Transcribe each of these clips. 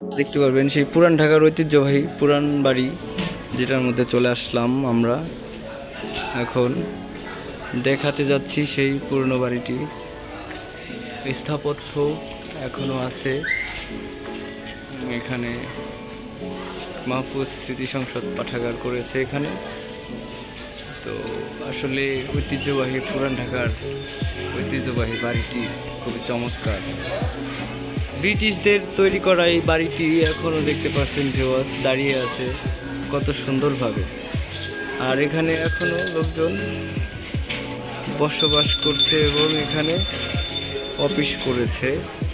দেখতে পারবেন সেই পুরান ঢাকার ঐতিহ্যবাহী পুরান বাড়ি, যেটার মধ্যে চলে আসলাম আমরা। এখন দেখাতে যাচ্ছি সেই পুরনো বাড়িটি। স্থাপত্য এখনও আছে। এখানে মাহফুজ স্মৃতি সংসদ পাঠাগার করেছে এখানে। তো আসলে ঐতিহ্যবাহী পুরান ঢাকার ঐতিহ্যবাহী বাড়িটি খুবই চমৎকার। ব্রিটিশদের তৈরি করা এই বাড়িটি এখনও দেখতে পাচ্ছেন ভিওয়াস দাঁড়িয়ে আছে কত সুন্দরভাবে। আর এখানে এখনও লোকজন বসবাস করছে এবং এখানে অফিস করেছে।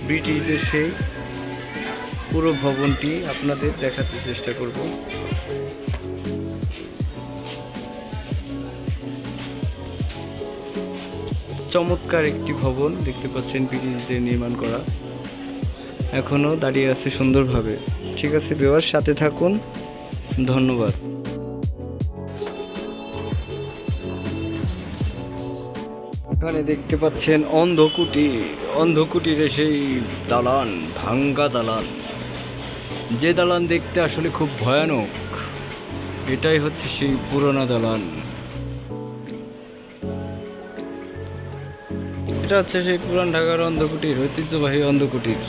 ব্রিটিশদের সেই পুরো ভবনটি আপনাদের দেখাতে চেষ্টা করব। চমৎকার একটি ভবন দেখতে পাচ্ছেন ব্রিটিশদের নির্মাণ করা। এখনও দাঁড়িয়ে আছে সুন্দরভাবে। ঠিক আছে বিবার সাথে থাকুন। ধন্যবাদ। এখানে দেখতে পাচ্ছেন অন্ধকুটি। অন্ধকুটির সেই দালান, ভাঙ্গা দালান। যে দালান দেখতে আসলে খুব ভয়ানক, এটাই হচ্ছে সেই পুরোনো দালান। এটা হচ্ছে সেই পুরান ঢাকার অন্ধকুটির, ঐতিহ্যবাহী অন্ধকুটির।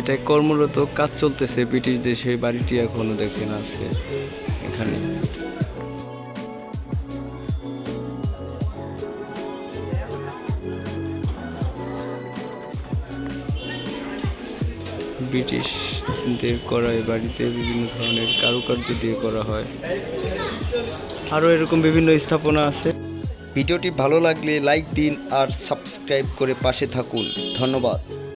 এটাই কর্মরত কাজ চলতেছে, ব্রিটিশদের সেই বাড়িটি এখনও দেখেন আছে এখানে। ব্রিটিশদের করা এই বাড়িতে বিভিন্ন ধরনের কারুকার্য দিয়ে করা হয়। আরও এরকম বিভিন্ন স্থাপনা আছে। ভিডিওটি ভালো লাগলে লাইক দিন আর সাবস্ক্রাইব করে পাশে থাকুন। ধন্যবাদ।